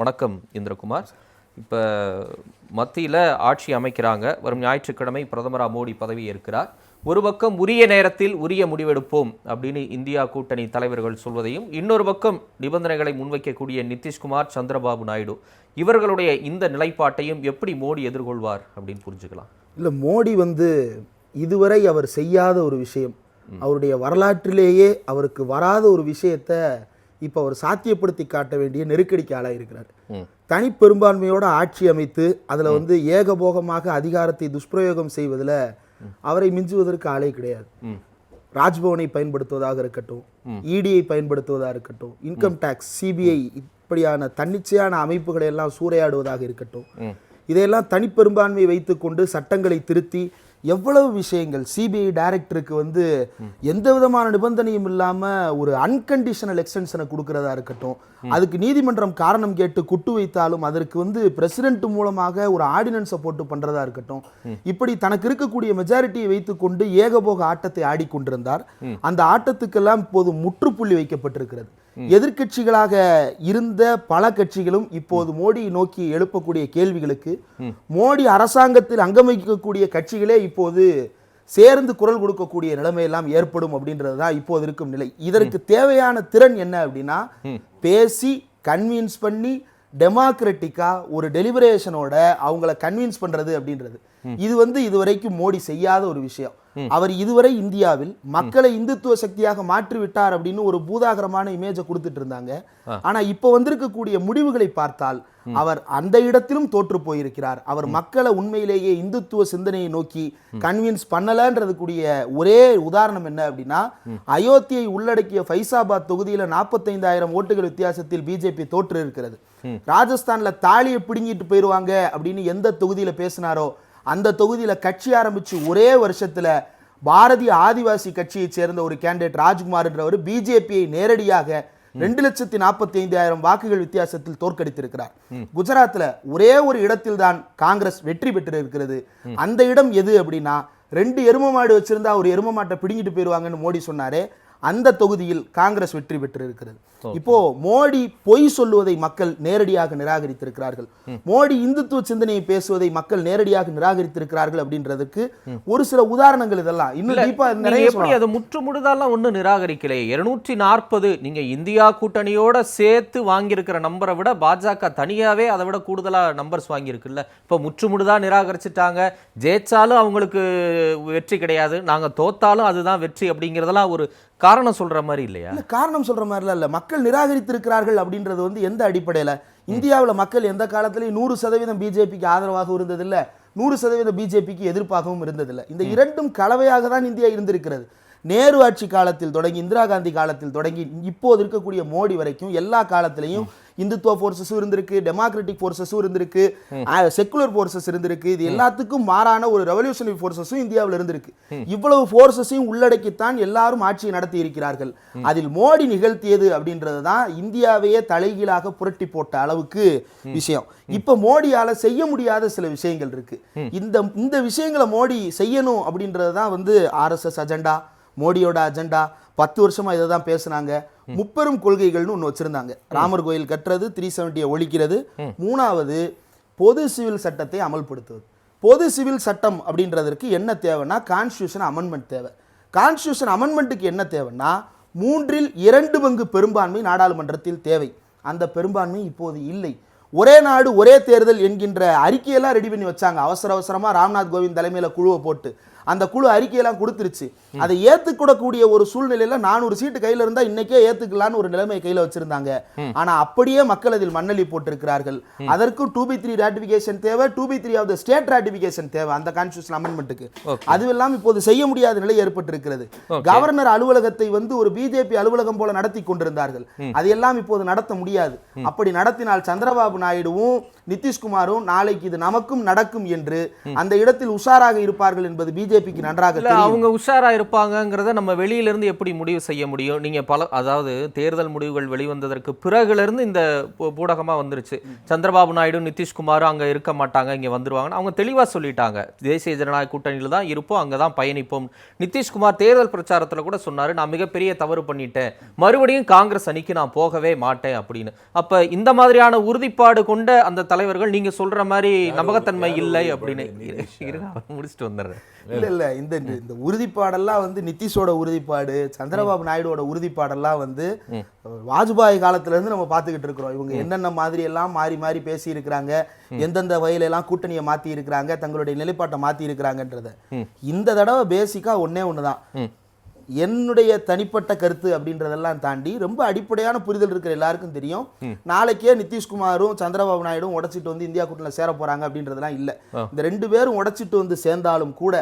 வணக்கம் இந்திரகுமார். இப்போ மத்தியில் ஆட்சி அமைக்கிறாங்க. வரும் ஞாயிற்றுக்கிழமை பிரதமராக மோடி பதவி ஏற்கிறார் ஒரு பக்கம் உரிய நேரத்தில் உரிய முடிவெடுப்போம் அப்படின்னு இந்தியா கூட்டணி தலைவர்கள் சொல்வதையும் இன்னொரு பக்கம் நிபந்தனைகளை முன்வைக்கக்கூடிய நிதிஷ்குமார் சந்திரபாபு நாயுடு. இவர்களுடைய இந்த நிலைப்பாட்டையும் எப்படி மோடி எதிர்கொள்வார் அப்படின்னு புரிஞ்சுக்கலாம். இல்லை மோடி வந்து இதுவரை அவர் செய்யாத ஒரு விஷயம். அவருடைய வரலாற்றிலேயே அவருக்கு வராத ஒரு விஷயத்த இப்போ அவர் சாத்தியப்படுத்தி காட்ட வேண்டிய நெருக்கடிக்கு ஆளாயிருக்கிறார். ம். தனி பெரும்பான்மையோட ஆட்சி அமைத்து அதில் வந்து ஏகபோகமாக அதிகாரத்தை துஷ்பிரயோகம் செய்வதில் அவரை மிஞ்சுவதற்கு ஆளே கிடையாது. ராஜ்பவனை பயன்படுத்துவதாக இருக்கட்டும் இடியை பயன்படுத்துவதாக இருக்கட்டும் இன்கம் டேக்ஸ் சிபிஐ இப்படியான தன்னிச்சையான அமைப்புகளை எல்லாம் சூறையாடுவதாக இருக்கட்டும். இதையெல்லாம் தனிப்பெரும்பான்மை வைத்துக்கொண்டு சட்டங்களை திருத்தி எவ்வளவு விஷயங்கள்? சிபிஐ டைரக்டருக்கு வந்து எந்த விதமான நிபந்தனையும் இல்லாம ஒரு அன்கண்டிஷனல் எக்ஸ்டென்ஷனை கொடுக்கறதா இருக்கட்டும். அதுக்கு நீதிமன்றம் காரணம் கேட்டு குட்டு வைத்தாலும் அதற்கு வந்து பிரசிடென்ட் மூலமாக ஒரு ஆர்டினன்ஸை போட்டு பண்றதா இருக்கட்டும். இப்படி தனக்கு இருக்கக்கூடிய மெஜாரிட்டியை வைத்துக்கொண்டு ஏகபோக ஆட்டத்தை ஆடிக்கொண்டிருந்தார். அந்த ஆட்டத்துக்கெல்லாம் இப்போது முற்றுப்புள்ளி வைக்கப்பட்டிருக்கிறது. எதிர்க்கட்சிகளாக இருந்த பல கட்சிகளும் இப்போது மோடியை நோக்கி எழுப்பக்கூடிய கேள்விகளுக்கு மோடி அரசாங்கத்தில் அங்கம் வகிக்கக்கூடிய கட்சிகளே இப்போது சேர்ந்து குரல் கொடுக்கக்கூடிய நிலைமையெல்லாம் ஏற்படும் அப்படின்றது தான் இப்போது இருக்கும் நிலை. இதற்கு தேவையான திறன் என்ன அப்படின்னா பேசி கன்வின்ஸ் பண்ணி டெமோக்ராட்டிக்கா ஒரு டெலிபரேஷனோட அவங்கள கன்வின்ஸ் பண்றது அப்படின்றது. இது வந்து இதுவரைக்கும் மோடி செய்யாத ஒரு விஷயம். அவர் இதுவரை இந்தியாவில் மக்களை இந்துத்துவ சக்தியாக மாற்றி விட்டார் அப்படின்னு ஒரு பூதாகரமான இமேஜை கொடுத்துட்டு இருந்தாங்க. ஆனா இப்போ வந்திருக்கக்கூடிய முடிவுகளை பார்த்தால் அவர் அந்த இடத்திலும் தோற்று போயிருக்கிறார். அவர் மக்களை உண்மையிலேயே இந்துத்துவ சிந்தனையை நோக்கி கன்வின்ஸ் பண்ணலன்றது கூடிய ஒரே உதாரணம் என்ன அப்படின்னா அயோத்தியை உள்ளடக்கிய ஃபைசாபாத் தொகுதியில நாற்பத்தைந்தாயிரம் ஓட்டுகள் வித்தியாசத்தில் பிஜேபி தோற்று இருக்கிறது ராஜஸ்தான்ல தாலியை பிடுங்கிட்டு போயிருவாங்க அப்படின்னு எந்த தொகுதியில பேசினாரோ அந்த தொகுதியில கட்சி ஆரம்பிச்சு ஒரே வருஷத்துல பாரதிய ஆதிவாசி கட்சியைச் சேர்ந்த ஒரு கேண்டிடேட் ராஜ்குமார்ன்றவர் பிஜேபியை நேரடியாக ரெண்டு லட்சத்தி நாற்பத்தி ஐந்தாயிரம் வாக்குகள் வித்தியாசத்தில் தோற்கடித்திருக்கிறார். குஜராத்ல ஒரே ஒரு இடத்தில் தான் காங்கிரஸ் வெற்றி பெற்றிருக்கிறது. அந்த இடம் எது அப்படின்னா ரெண்டு எரும மாடு வச்சிருந்தா ஒரு எரும மாட்டை பிடுங்கிட்டு போயிருவாங்கன்னு மோடி சொன்னாரே. அந்த தொகுதியில் காங்கிரஸ் வெற்றி பெற்றிருக்கிறது. இப்போ மோடி பொய் சொல்லுவதை மக்கள் நேரடியாக நிராகரித்திருக்கிறார்கள். மோடி இந்துத்துவ சிந்தனையை பேசுவதை மக்கள் நேரடியாக நிராகரித்திருக்கிறார்கள் அப்படின்றதுக்கு ஒரு சில உதாரணங்கள் இதெல்லாம். இன்னும் டீப்பா நீங்க நிறைய எப்படி அதை முற்று முழுதாலாம் ஒன்றும் நிராகரிக்கலையே? இருநூற்றி நாற்பது நீங்க இந்தியா கூட்டணியோட சேர்த்து வாங்கியிருக்கிற நம்பரை விட பாஜக தனியாவே அதை விட கூடுதலா நம்பர்ஸ் வாங்கியிருக்குல்ல. இப்போ முற்று முழுதா நிராகரிச்சுட்டாங்க. ஜெயிச்சாலும் அவங்களுக்கு வெற்றி கிடையாது. நாங்க தோத்தாலும் அதுதான் வெற்றி அப்படிங்கிறதெல்லாம் ஒரு காரணம் சொல்ற மாதிரி இல்லையா? இல்ல காரணம் சொல்ற மாதிரிலாம் இல்ல. மக்கள் நிராகரித்திருக்கிறார்கள் அப்படின்றது வந்து எந்த அடிப்படையில? இந்தியாவுல மக்கள் எந்த காலத்திலையும் நூறு சதவீதம் பிஜேபிக்கு ஆதரவாக இருந்ததில்ல. நூறு சதவீதம் பிஜேபிக்கு எதிர்ப்பாகவும் இருந்ததில்லை. இந்த இரண்டும் கலவையாக தான் இந்தியா இருந்திருக்கிறது. நேரு ஆட்சி காலத்தில் தொடங்கி இந்திரா காந்தி காலத்தில் தொடங்கி இப்போது இருக்கக்கூடிய மோடி வரைக்கும் எல்லா காலத்திலையும் இந்துத்துவ ஃபோர்ஸஸும் இருந்திருக்கு டெமோக்ராட்டிக் ஃபோர்ஸஸும் இருந்திருக்கு செக்குலர் ஃபோர்ஸஸ் இருந்திருக்கு. இது எல்லாத்துக்கும் மாறான ஒரு ரெவல்யூஷனரி ஃபோர்ஸஸும் இந்தியாவில் இருந்திருக்கு. இவ்வளவு ஃபோர்ஸஸையும் உள்ளடக்கித்தான் எல்லாரும் ஆட்சியை நடத்தி இருக்கிறார்கள். அதில் மோடி நிகழ்த்தியது அப்படின்றது தான் இந்தியாவையே தலைகீழாக புரட்டி போட்ட அளவுக்கு விஷயம். இப்ப மோடியால செய்ய முடியாத சில விஷயங்கள் இருக்கு. இந்த இந்த விஷயங்களை மோடி செய்யணும் அப்படின்றது தான் வந்து ஆர்எஸ்எஸ் அஜெண்டா மோடியோட அஜெண்டா பத்து வருஷமா இதை தான் பேசுனாங்க. முப்பெரும் கொள்கைகள்னு ஒன்று வச்சிருந்தாங்க. ராமர் கோயில் கட்டுறது த்ரீ செவன்ட்டியை ஒழிக்கிறது. மூணாவது பொது சிவில் சட்டத்தை அமல்படுத்துவது. பொது சிவில் சட்டம் அப்படின்றதற்கு என்ன தேவைன்னா கான்ஸ்டியூஷன் அமெண்ட்மெண்ட் தேவை. கான்ஸ்டியூஷன் அமெண்ட்மெண்ட்டுக்கு என்ன தேவைன்னா மூன்றில் இரண்டு பங்கு பெரும்பான்மை நாடாளுமன்றத்தில் தேவை. அந்த பெரும்பான்மை இப்போது இல்லை. ஒரே நாடு ஒரே தேர்தல் என்கின்ற அறிக்கையெல்லாம் ரெடி பண்ணி வச்சாங்க. அவசர அவசரமா ராம்நாத் கோவிந்த் தலைமையில குழுவை போட்டு. அந்த குழு அறிக்கையெல்லாம் கொடுத்துருச்சு. அதை ஏத்துக்கூடக்கூடிய ஒரு சூழ்நிலையில நானூறு சீட்டு கையில இருந்தா இன்னைக்கே ஏத்துக்கலான்னு ஒரு நிலைமை கையில வச்சிருந்தாங்க. ஆனா அப்படியே மக்கள் அதில் மண்ணலி போட்டிருக்கிறார்கள். அதற்கும் டூ பை த்ரீ ராட்டிபிகேஷன் தேவை two by three of the state ratification தேவை அந்த கான்ஸ்டியூஷன் அமெண்ட்மெண்ட்டுக்கு அதுவெல்லாம் இப்போது செய்ய முடியாத நிலை ஏற்பட்டிருக்கிறது. கவர்னர் அலுவலகத்தை வந்து ஒரு பிஜேபி அலுவலகம் போல நடத்தி கொண்டிருந்தார்கள். அதையெல்லாம் இப்போது நடத்த முடியாது. அப்படி நடத்தினால் சந்திரபாபு நாயுடுவும் நிதிஷ்குமாரும் நாளைக்கு இது நமக்கும் நடக்கும் என்று அந்த இடத்தில் உஷாராக இருப்பார்கள் என்பது பிஜேபி பிஜேபிக்கு நன்றாக அவங்க உஷாரா இருப்பாங்கங்கிறத நம்ம வெளியில இருந்து எப்படி முடிவு செய்ய முடியும்? நீங்க பல அதாவது தேர்தல் முடிவுகள் வெளிவந்ததற்கு பிறகுல இருந்து இந்த பூடகமா வந்துருச்சு. சந்திரபாபு நாயுடு நிதிஷ்குமார் அங்க இருக்க மாட்டாங்க இங்க வந்துருவாங்கன்னு அவங்க தெளிவா சொல்லிட்டாங்க. தேசிய ஜனநாயக கூட்டணியில தான் இருப்போம் அங்கதான் பயணிப்போம். நிதிஷ்குமார் தேர்தல் பிரச்சாரத்துல கூட சொன்னாரு நான் மிகப்பெரிய தவறு பண்ணிட்டேன். மறுபடியும் காங்கிரஸ் அணிக்கு நான் போகவே மாட்டேன் அப்படின்னு. அப்ப இந்த மாதிரியான உறுதிப்பாடு கொண்ட அந்த தலைவர்கள் நீங்க சொல்ற மாதிரி நம்பகத்தன்மை இல்லை அப்படின்னு. முடிச்சுட்டு வந்துடுறேன். இல்ல இல்ல இந்த இந்த உறுதிப்பாடெல்லாம் வந்து நிதிஷோட உறுதிப்பாடு சந்திரபாபு நாயுடுவோட உறுதிப்பாடெல்லாம் வந்து வாஜ்பாய் காலத்துல இருந்து நம்ம பார்த்துக்கிட்டு இருக்கிறோம். இவங்க என்னென்ன மாதிரி எல்லாம் மாறி மாறி பேசி இருக்கிறாங்க எந்தெந்த வகையில எல்லாம் கூட்டணியை மாத்தி இருக்கிறாங்க தங்களுடைய நிலைப்பாட்டை மாத்தி இருக்கிறாங்கன்றத இந்த தடவை பேசிக்கா ஒண்ணே ஒண்ணுதான். என்னுடைய தனிப்பட்ட கருத்து அப்படின்றதெல்லாம் தாண்டி ரொம்ப அடிப்படையான புரிதல் இருக்கிற எல்லாருக்கும் தெரியும். நாளைக்கே நிதிஷ்குமாரும் சந்திரபாபு நாயுடும் உடைச்சிட்டு வந்து இந்தியா கூட்டணியில் சேர போறாங்க அப்படின்றதெல்லாம் இல்ல. இந்த ரெண்டு பேரும் உடைச்சிட்டு வந்து சேர்ந்தாலும் கூட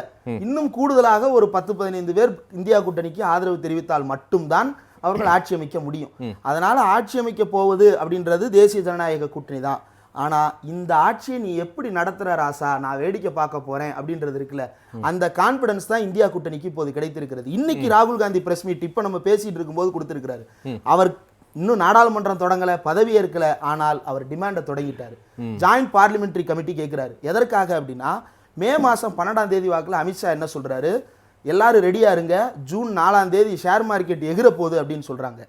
இன்னும் கூடுதலாக ஒரு பத்து பதினைந்து பேர் இந்தியா கூட்டணிக்கு ஆதரவு தெரிவித்தால் மட்டும்தான் அவர்கள் ஆட்சி அமைக்க முடியும். அதனால ஆட்சி அமைக்க போவது அப்படின்றது தேசிய ஜனநாயக கூட்டணி தான் ஆனா இந்த ஆட்சியை நீ எப்படி நடத்துற ராசா? நான் வேடிக்கை பார்க்க போறேன் அப்படின்றது இருக்குல்ல. அந்த கான்பிடன்ஸ் தான் இந்தியா கூட்டணிக்கு இப்போது கிடைத்திருக்கிறது. இன்னைக்கு ராகுல் காந்தி பிரஸ் மீட் இப்ப நம்ம பேசிட்டு இருக்கும்போது கொடுத்திருக்கிறாரு. அவர் இன்னும் நாடாளுமன்றம் தொடங்கல பதவி ஏற்கல ஆனால் அவர் டிமாண்டை தொடங்கிட்டாரு. ஜாயிண்ட் பார்லிமெண்டரி கமிட்டி கேட்கிறாரு எதற்காக அப்படின்னா மே மாசம் பன்னெண்டாம் தேதி வாக்குல அமித்ஷா என்ன சொல்றாரு? எல்லாரும் ரெடியா இருங்க. ஜூன் நாலாம் தேதி ஷேர் மார்க்கெட் எகிற போகுது அப்படின்னு சொல்றாங்க.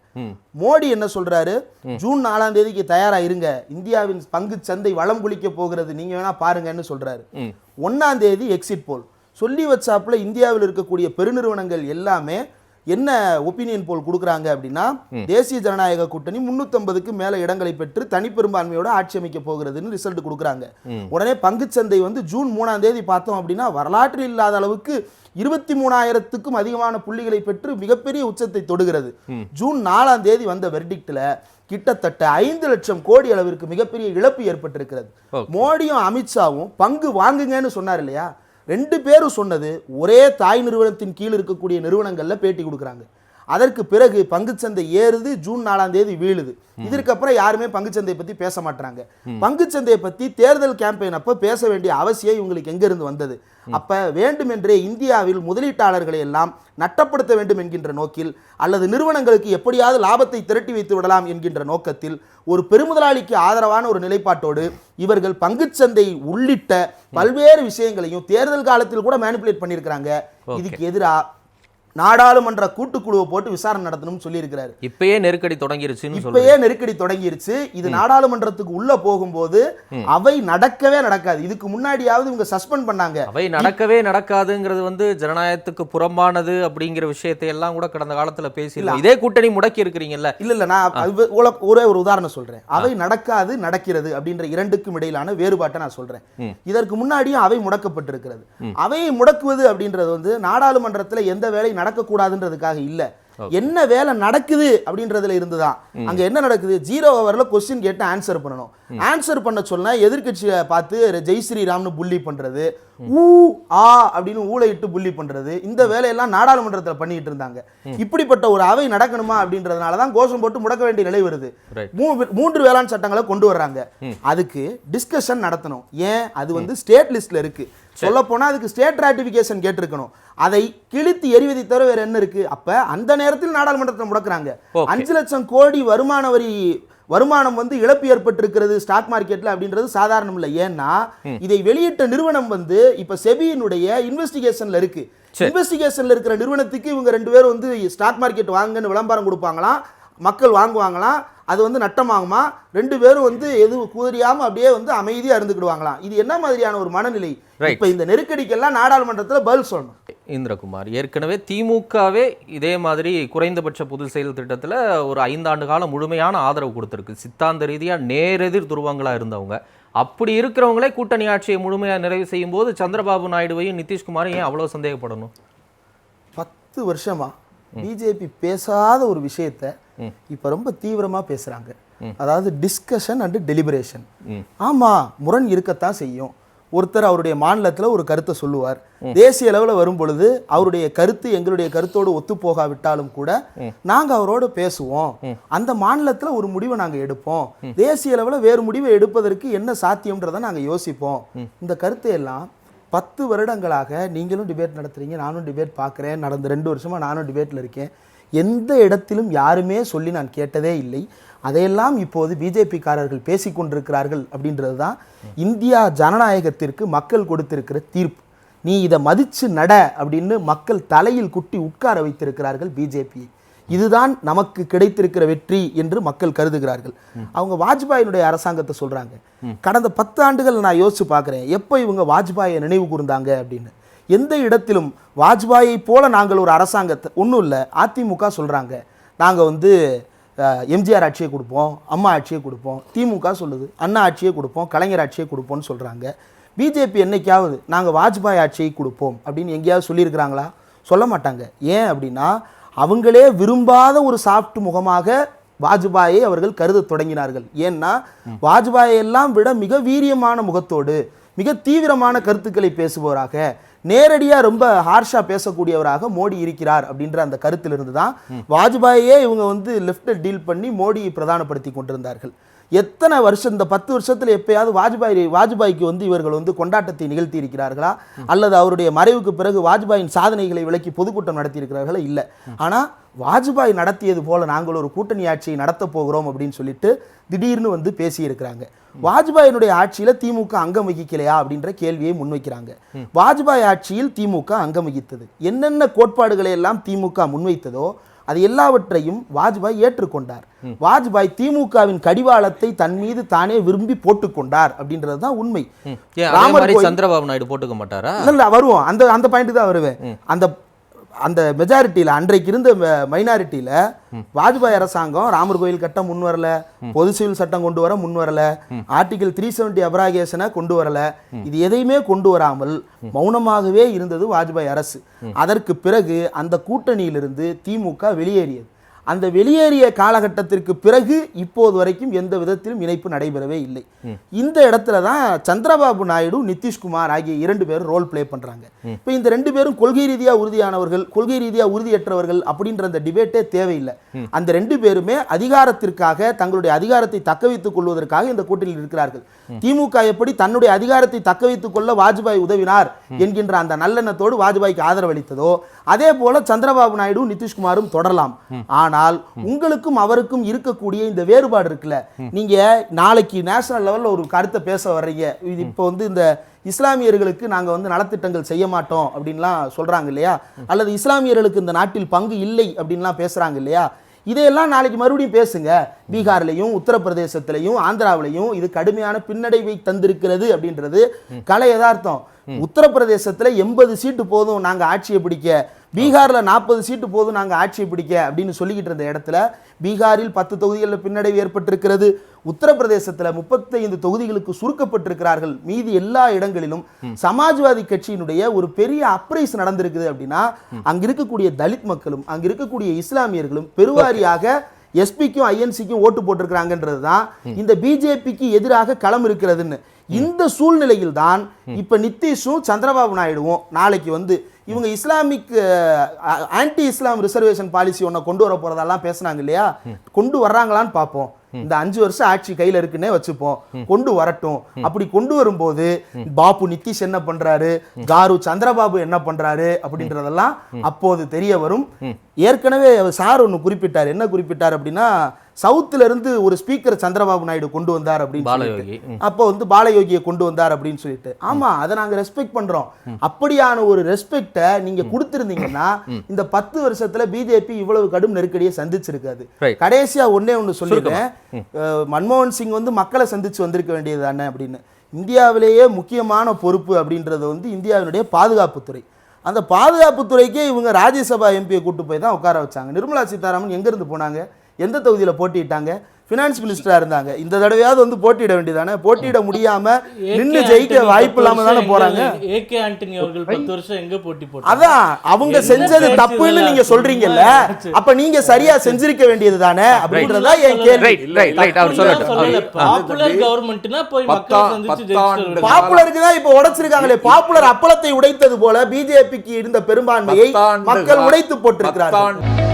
மோடி என்ன சொல்றாரு? ஜூன் நாலாம் தேதிக்கு தயாரா இருங்க. இந்தியாவின் பங்கு சந்தை வளம் குளிக்க போகிறது நீங்க வேணா பாருங்கன்னு சொல்றாரு. ம். ஒன்னாம் தேதி எக்ஸிட் போல் சொல்லி வச்சாப்புல இந்தியாவில் இருக்கக்கூடிய பெருநிறுவனங்கள் எல்லாமே என்ன ஒப்பீனியன் போல் கொடுக்குறாங்க அப்படின்னா தேசிய ஜனநாயக கூட்டணி முன்னூத்தம்பதுக்கு மேல இடங்களை பெற்று தனிப்பெரும்பான்மையோட ஆட்சி அமைக்க போகிறதுன்னு ரிசல்ட் கொடுக்குறாங்க. உடனே பங்குச்சந்தை வந்து ஜூன் மூணாம் தேதி பார்த்தோம் அப்படின்னா வரலாற்றில் இல்லாத அளவுக்கு இருபத்தி மூணாயிரத்துக்கும் அதிகமான புள்ளிகளை பெற்று மிகப்பெரிய உச்சத்தை தொடுகிறது. ஜூன் நாலாம் தேதி வந்த வெர்டிக்ட்ல கிட்டத்தட்ட ஐந்து லட்சம் கோடி அளவிற்கு மிகப்பெரிய இழப்பு ஏற்பட்டிருக்கிறது. மோடியும் அமித்ஷாவும் பங்கு வாங்குங்கன்னு சொன்னார் இல்லையா? ரெண்டு பேரும் சொன்னது ஒரே தாய் நிறுவனத்தின் கீழ் இருக்கக்கூடிய நிறுவனங்களில் பேட்டி கொடுக்குறாங்க. அதற்கு பிறகு பங்குச்சந்தை ஏறுது ஜூன் நாலாம் தேதி வீழுது. இதற்கு அப்புறம் யாருமே பங்குச்சந்தையை பத்தி பேச மாட்டாங்க பங்குச்சந்தையை பத்தி தேர்தல் கேம்பெயின் அப்ப பேச வேண்டிய அவசியம் இவங்களுக்கு எங்க இருந்து வந்தது அப்ப வேண்டுமென்றே இந்தியாவில் முதலீட்டாளர்களை எல்லாம் நட்டப்படுத்த வேண்டும் என்கின்ற நோக்கில் அல்லது நிறுவனங்களுக்கு எப்படியாவது லாபத்தை திரட்டி வைத்து விடலாம் என்கின்ற நோக்கத்தில் ஒரு பெருமுதலாளிக்கு ஆதரவான ஒரு நிலைப்பாட்டோடு இவர்கள் பங்குச்சந்தை உள்ளிட்ட பல்வேறு விஷயங்களையும் தேர்தல் காலத்தில் கூட மேனிப்புலேட் பண்ணியிருக்கிறாங்க. இதுக்கு எதிரா நாடாளுமன்ற கூட்டுக்குழுவை போட்டு விசாரணை நடத்தணும்னு சொல்லியிருக்கிறாரு. இப்பயே நெருக்கடி தொடங்கிருச்சுன்னு சொல்றேன் இப்பயே நெருக்கடி தொடங்கிருச்சு. இது நாடாளுமன்றத்துக்கு உள்ள போகும்போது அவை நடக்கவே நடக்காது. இதுக்கு முன்னாடியாவது இவங்க சஸ்பெண்ட் பண்ணாங்க. அவை நடக்கவே நடக்காதுங்கிறது வந்து ஜனநாயகத்துக்கு புறம்பானது அப்படிங்கிற விஷயத்தை எல்லாம் கூட கடந்த காலத்துல பேசிடலாம் இதே கூட்டணி முடக்கி இருக்கிறீங்கல்ல. இல்ல இல்ல நான் ஒரே ஒரு உதாரணம் சொல்றேன். அவை நடக்காது நடக்கிறது அப்படின்ற இரண்டுக்கும் இடையிலான வேறுபாட்டை நான் சொல்றேன். இதற்கு முன்னாடியும் அவை முடக்கப்பட்டிருக்கிறது. அவையை முடக்குவது அப்படின்றது வந்து நாடாளுமன்றத்துல எந்த வேலை நடக்கக்கூடாதுன்றதுக்காக இல்ல. என்ன வேலை நடக்குது அப்படின்றதுல இருந்துதான். அங்க என்ன நடக்குது? ஜீரோ ஓவர்ல கொஸ்டின் கேட்டு ஆன்சர் பண்ணணும். ஆன்சர் பண்ண சொன்னா எதிர்க்கட்சியை பார்த்து ஜெய் ஸ்ரீராம்னு புள்ளி பண்றது. ஊ ஆ அப்படின்னு ஊழையிட்டு புள்ளி பண்றது. இந்த வேலையெல்லாம் நாடாளுமன்றத்துல பண்ணிட்டு இருந்தாங்க. இப்படிப்பட்ட ஒரு அவை நடக்கணுமா அப்படின்றதுனால தான் கோஷம் போட்டு முடக்க வேண்டிய நிலை வருது. மூன்று வேளாண் சட்டங்களை கொண்டு வர்றாங்க. அதுக்கு டிஸ்கஷன் நடத்தணும். ஏன்? அது வந்து ஸ்டேட் லிஸ்ட்ல இருக்கு. சொல்ல போனா அதுக்கு ஸ்டேட் ராட்டிபிகேஷன் கேட்டிருக்கணும். அதை கிழித்து எறிவதை தவிர வேற என்ன இருக்கு? அப்ப அந்த நேரத்தில் நாடாளுமன்றத்தில் முடக்குறாங்க. அஞ்சு லட்சம் கோடி வருமான வரி வருமானம் வந்து இழப்பு ஏற்பட்டிருக்கிறது ஸ்டாக் மார்க்கெட்ல அப்படின்றது சாதாரணம் இல்லை. ஏன்னா இதை வெளியிட்ட நிறுவனம் வந்து இப்ப செபியினுடைய இன்வெஸ்டிகேஷன்ல இருக்கு. இன்வெஸ்டிகேஷன்ல இருக்கிற நிறுவனத்துக்கு இவங்க ரெண்டு பேரும் வந்து ஸ்டாக் மார்க்கெட் வாங்குன்னு விளம்பரம் கொடுப்பாங்களாம். மக்கள் வாங்குவாங்களாம் அது வந்து நட்டமாகுமா? ரெண்டு பேரும் வந்து எதுவும் கூதறியாம அப்படியே வந்து அமைதியா இருந்துக்கிடுவாங்களாம் இது என்ன மாதிரியான ஒரு மனநிலை. இப்ப இந்த நெருக்கடிக்கெல்லாம் நாடாளுமன்றத்துல பதில் சொல்லணும். இந்திரகுமார் ஏற்கனவே திமுகவே இதே மாதிரி குறைந்தபட்ச பொது செயல் திட்டத்துல ஒரு ஐந்தாண்டு காலம் முழுமையான ஆதரவு கொடுத்துருக்கு. சித்தாந்த ரீதியா நேரெதிர் துருவங்களா இருந்தவங்க. அப்படி இருக்கிறவங்களே கூட்டணி ஆட்சியை முழுமையா நிறைவு செய்யும் போது சந்திரபாபு நாயுடுவையும் நிதிஷ்குமாரையும் ஏன் அவ்வளவு சந்தேகப்படணும்? பத்து வருஷமா பிஜேபி பேசாத ஒரு விஷயத்த இப்போ ரொம்ப தீவிரமாக பேசுகிறாங்க அதாவது டிஸ்கஷன் அண்ட் டெலிபரேஷன் ஆமாம் முரண் இருக்கத்தான் செய்யும். ஒருத்தர் அவருடைய மாநிலத்தில் ஒரு கருத்தை சொல்லுவார். தேசிய அளவில் வரும் பொழுது அவருடைய கருத்து எங்களுடைய கருத்தோடு ஒத்து போகாவிட்டாலும் கூட நாங்கள் அவரோட பேசுவோம். அந்த மாநிலத்தில் ஒரு முடிவை நாங்கள் எடுப்போம். தேசிய அளவில் வேறு முடிவை எடுப்பதற்கு என்ன சாத்தியம்ன்றதை நாங்கள் யோசிப்போம். இந்த கருத்தை எல்லாம் பத்து வருடங்களாக நீங்களும் டிபேட் நடத்துறீங்க நானும் டிபேட் பார்க்குறேன் நடந்த ரெண்டு வருஷமாக நானும் டிபேட்டில் இருக்கேன். எந்த இடத்திலும் யாருமே சொல்லி நான் கேட்டதே இல்லை. அதையெல்லாம் இப்போது பிஜேபிக்காரர்கள் பேசி கொண்டிருக்கிறார்கள் அப்படின்றது தான் இந்தியா ஜனநாயகத்திற்கு மக்கள் கொடுத்திருக்கிற தீர்ப்பு. நீ இதை மதிச்சு நட அப்படின்னு மக்கள் தலையில் குட்டி உட்கார வைத்திருக்கிறார்கள் பிஜேபியை. இதுதான் நமக்கு கிடைத்திருக்கிற வெற்றி என்று மக்கள் கருதுகிறார்கள். அவங்க வாஜ்பாயினுடைய அரசாங்கத்தை சொல்றாங்க. கடந்த பத்து ஆண்டுகள் நான் யோசிச்சு பார்க்குறேன். எப்போ இவங்க வாஜ்பாயை நினைவு கூர்ந்தாங்க அப்படின்னு. எந்த இடத்திலும் வாஜ்பாயை போல நாங்கள் ஒரு அரசாங்கத்தை ஒன்றும் இல்லை அதிமுக சொல்கிறாங்க நாங்கள் வந்து எம்ஜிஆர் ஆட்சியை கொடுப்போம் அம்மா ஆட்சியை கொடுப்போம் திமுக சொல்லுது அண்ணா ஆட்சியை கொடுப்போம் கலைஞர் ஆட்சியை கொடுப்போம்னு சொல்கிறாங்க பிஜேபி என்னைக்காவது நாங்கள் வாஜ்பாய் ஆட்சியை கொடுப்போம் அப்படின்னு எங்கேயாவது சொல்லியிருக்கிறாங்களா? சொல்ல மாட்டாங்க. ஏன் அப்படின்னா அவங்களே விரும்பாத ஒரு சாஃப்ட் முகமாக வாஜ்பாயை அவர்கள் கருதத் தொடங்கினார்கள். ஏன்னா வாஜ்பாயை எல்லாம் விட மிக வீரியமான முகத்தோடு மிக தீவிரமான கருத்துக்களை பேசுபவராக நேரடியாக ரொம்ப ஹார்ஷா பேசக்கூடியவராக மோடி இருக்கிறார் அப்படின்ற அந்த கருத்திலிருந்து தான் வாஜ்பாயே இவங்க வந்து லெஃப்ட்டை டீல் பண்ணி மோடியை பிரதானப்படுத்தி கொண்டிருந்தார்கள். எத்தனை வருஷம் இந்த பத்து வருஷத்துல எப்பயாவது வாஜ்பாய் வாஜ்பாய்க்கு வந்து இவர்கள் வந்து கொண்டாட்டத்தை நிகழ்த்தி இருக்கிறார்களா அல்லது அவருடைய மறைவுக்கு பிறகு வாஜ்பாயின் சாதனைகளை விளக்கி பொதுக்கூட்டம் நடத்தி இருக்கிறார்களா இல்லை. ஆனா வாஜ்பாய் நடத்தியது போல நாங்கள் ஒரு கூட்டணி ஆட்சியை நடத்த போகிறோம் அப்படின்னு சொல்லிட்டு திடீர்னு வந்து பேசியிருக்கிறாங்க. வாஜ்பாயினுடைய ஆட்சியில திமுக அங்கம் வகிக்கலையா? அப்படின்ற கேள்வியை முன்வைக்கிறாங்க. வாஜ்பாய் ஆட்சியில் திமுக அங்கம் வகித்தது. என்னென்ன கோட்பாடுகளை எல்லாம் திமுக முன்வைத்ததோ அது எல்லாவற்றையும் வாஜ்பாய் ஏற்றுக்கொண்டார். வாஜ்பாய் திமுகவின் கடிவாளத்தை தன் மீது தானே விரும்பி போட்டுக்கொண்டார் அப்படின்றது தான் உண்மை. ராமர் சந்திரபாபு நாயுடு போட்டுக்க மாட்டாரா? இல்ல வருவோம். அந்த அந்த பாயிண்ட் தான் வருவேன். அந்த அந்த மெஜாரிட்டியில் அன்றைக்கு இருந்த மைனாரிட்டியில் வாஜ்பாய் அரசாங்கம் ராமர் கோயில் கட்ட முன் வரல பொது சிவில் சட்டம் கொண்டு வர முன் வரல ஆர்டிகல் த்ரீ செவன்டி அபராகேஷனை கொண்டு வரல. இது எதையுமே கொண்டு வராமல் மௌனமாகவே இருந்தது வாஜ்பாய் அரசு. அதற்கு பிறகு அந்த கூட்டணியிலிருந்து திமுக வெளியேறியது. அந்த வெளியேறிய காலகட்டத்திற்கு பிறகு இப்போது வரைக்கும் எந்த விதத்திலும் இணைப்பு நடைபெறவே இல்லை. இந்த இடத்துல தான் சந்திரபாபு நாயுடு நிதிஷ்குமார் ஆகிய இரண்டு பேரும் ரோல் பிளே பண்றாங்க. இப்போ இந்த ரெண்டு பேரும் கொள்கை ரீதியா உறுதியானவர்கள் கொள்கை ரீதியா உறுதியற்றவர்கள் அப்படின்ற அந்த டிபேட்டே தேவையில்லை. அந்த ரெண்டு பேருமே அதிகாரத்திற்காக தங்களுடைய அதிகாரத்தை தக்க வைத்துக் கொள்வதற்காக இந்த கூட்டணியில் இருக்கிறார்கள். திமுக எப்படி தன்னுடைய அதிகாரத்தை தக்க வைத்துக் கொள்ள வாஜ்பாய் உதவினார் என்கின்ற அந்த நல்லெண்ணத்தோடு வாஜ்பாய்க்கு ஆதரவளித்ததோ அதே போல சந்திரபாபு நாயுடு நிதிஷ்குமாரும் தொடரலாம். ஆனால் உங்களுக்கும் அவருக்கும் இருக்கக்கூடிய இந்த வேறுபாடு இருக்குல்ல. நீங்க நாளைக்கு நேஷனல் லெவல்ல ஒரு கருத்தை பேச வர்றீங்க. இது இப்போ வந்து இந்த இஸ்லாமியர்களுக்கு நாங்க வந்து நலத்திட்டங்கள் செய்ய மாட்டோம் அப்படின்லாம் சொல்றாங்க இல்லையா? அல்லது இஸ்லாமியர்களுக்கு இந்த நாட்டில் பங்கு இல்லை அப்படின்லாம் பேசுறாங்க இல்லையா? இதையெல்லாம் நாளைக்கு மறுபடியும் பேசுங்க. பீகார்லையும் உத்தரப்பிரதேசத்திலையும் ஆந்திராவிலையும் இது கடுமையான பின்னடைவை தந்திருக்கிறது அப்படின்றது கலை யதார்த்தம். உத்தரப்பிரதேசத்தில் எண்பது சீட்டு போதும் நாங்க ஆட்சியை பிடிக்க. பீகார்ல நாற்பது சீட்டு போதும் நாங்க ஆட்சியை பிடிக்க அப்படின்னு சொல்லிக்கிட்டு இருந்த இடத்துல பீகாரில் பத்து தொகுதிகளில் பின்னடைவு ஏற்பட்டிருக்கிறது. உத்தரப்பிரதேசத்துல முப்பத்தைந்து தொகுதிகளுக்கு சுருக்கப்பட்டிருக்கிறார்கள். மீதி எல்லா இடங்களிலும் சமாஜ்வாதி கட்சியினுடைய ஒரு பெரிய அப்ரைஸ் நடந்திருக்குது அப்படின்னா அங்க இருக்கக்கூடிய தலித் மக்களும் அங்க இருக்கக்கூடிய இஸ்லாமியர்களும் பெருவாரியாக எஸ்பிக்கும் ஐஎன்சிக்கும் ஓட்டு போட்டிருக்கிறாங்கன்றது தான் இந்த பிஜேபிக்கு எதிராக களம் இருக்கிறதுன்னு. இந்த சூழ்நிலையில் தான் இப்ப நிதிஷும் சந்திரபாபு நாயுடுவும் நாளைக்கு வந்து இவங்க Islamic anti Islam reservation policy ஒன்றை கொண்டு வர போகிறதெல்லாம் பேசுனாங்க இல்லையா? கொண்டு வர்றாங்களான்னு பார்ப்போம். இந்த அஞ்சு வருஷம் ஆட்சி கையில இருக்குன்னே வச்சுப்போம். கொண்டு வரட்டும். அப்படி கொண்டு வரும்போது பாபு நிதிஷ் என்ன பண்றாரு? காரு சந்திரபாபு என்ன பண்றாரு? அப்படின்றதெல்லாம் அப்போது தெரிய வரும். ஏற்கனவே சார் ஒன்று குறிப்பிட்டார். என்ன குறிப்பிட்டார் அப்படின்னா சவுத்துல இருந்து ஒரு ஸ்பீக்கர் சந்திரபாபு நாயுடு கொண்டு வந்தார் அப்படின்னு சொல்லிட்டு. அப்போ வந்து பாலயோகியை கொண்டு வந்தார் அப்படின்னு சொல்லிட்டு. ஆமா அதை நாங்க ரெஸ்பெக்ட் பண்றோம். அப்படியான ஒரு ரெஸ்பெக்டை நீங்க கொடுத்திருந்தீங்கன்னா இந்த பத்து வருஷத்துல பிஜேபி இவ்வளவு கடும் நெருக்கடியை சந்திச்சிருக்காது. கடைசியா ஒண்ணே ஒண்ணு சொல்லிடுறேன். மன்மோகன் சிங் வந்து மக்களை சந்தித்து வந்திருக்க வேண்டியது தானே அப்படின்னு. இந்தியாவிலேயே முக்கியமான பொறுப்பு அப்படின்றது வந்து இந்தியாவினுடைய பாதுகாப்புத்துறை அந்த பாதுகாப்புத்துறைக்கே இவங்க ராஜ்யசபா எம்பியை கூட்டு போய் தான் உட்கார வச்சாங்க. நிர்மலா சீதாராமன் எங்கேருந்து போனாங்க? எந்த தொகுதியில் போட்டியிட்டாங்க? ஃபினான்ஸ் மினிஸ்டரா இருந்தாங்க. இந்த தடவையாவது வந்து போட்டியிட வேண்டியதானே? போட்டியிட முடியாம நின்னு ஜெயிக்க வாய்ப்பு இல்லாம தானே போறாங்க. ஏகே ஆண்டனி அவர்கள் பத்து வருஷம் எங்க போட்டி போட்டாங்க? அதான் அவங்க செஞ்சது தப்புன்னு இதெல்லாம்? நீங்க சொல்றீங்கல்ல? அப்ப நீங்க சரியா செஞ்சிருக்க வேண்டியது தானே? அப்படின்றதா என் கேள்வி. ரைட் ரைட் ரைட் அவர் சொல்லட்டும். சொல்லல. அவர் பாப்புலர் கவர்மெண்ட்னா போய் பாப்புலருக்கு தான் இப்ப உடைச்சிருக்காங்களே. பாப்புலர் அப்பளத்தை உடைத்தது போல பிஜேபிக்கு இருந்த பெரும்பான்மையை மக்கள் உடைத்து போட்டிருக்கிறார்கள்.